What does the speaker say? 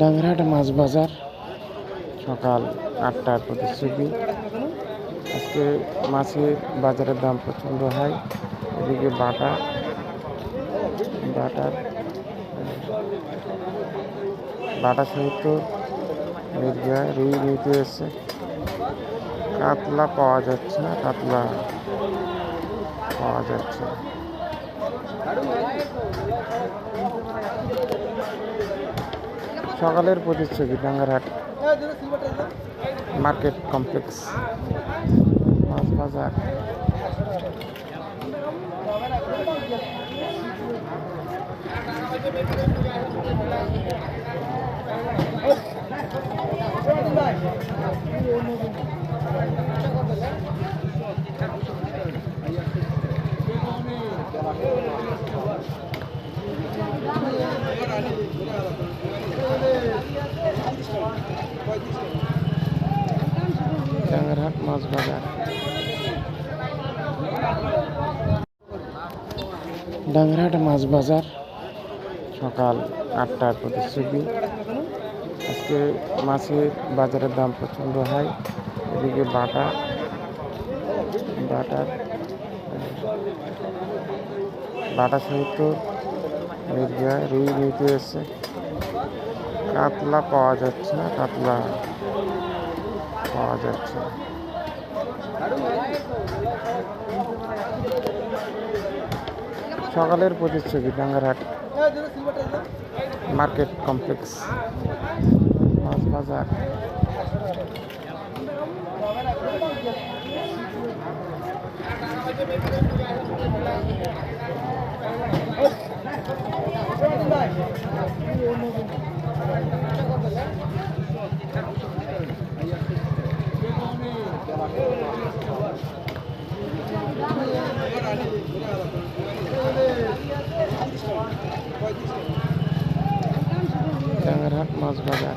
ডাংরাহাট মাছ বাজার, সকাল আটটার প্রতিশ্রুতি আজকে মাছের বাজারের দাম প্রচণ্ড হাই, এদিকে বাটা, বাটার, বাটা সহিত মির্গা রুই নিতে এসছে কাতলা পাওয়া যাচ্ছে না, কাতলা পাওয়া যাচ্ছে না। সকালের প্রতিচ্ছবি ডাঙ্গারহাট মার্কেট কমপ্লেক্স মাছ বাজার ডাঙ্গারহাট মাছ বাজার। ডাঙ্গারহাট মাছ বাজার। সকাল আটটার প্রতিশ্রুতি। আজকে মাছের বাজারের দাম প্রচণ্ড হাই। এদিকে বাটা, বাটার, বাটা সহিত রুই নিতে এসছে। কাতলা পাওয়া যাচ্ছে না, কাতলা পাওয়া যাচ্ছে না। সকালের প্রতিচ্ছবি ডাঙ্গারহাট মার্কেট কমপ্লেক্স মাছ বাজার। ডাঙ্গারহাট মাছ বাজার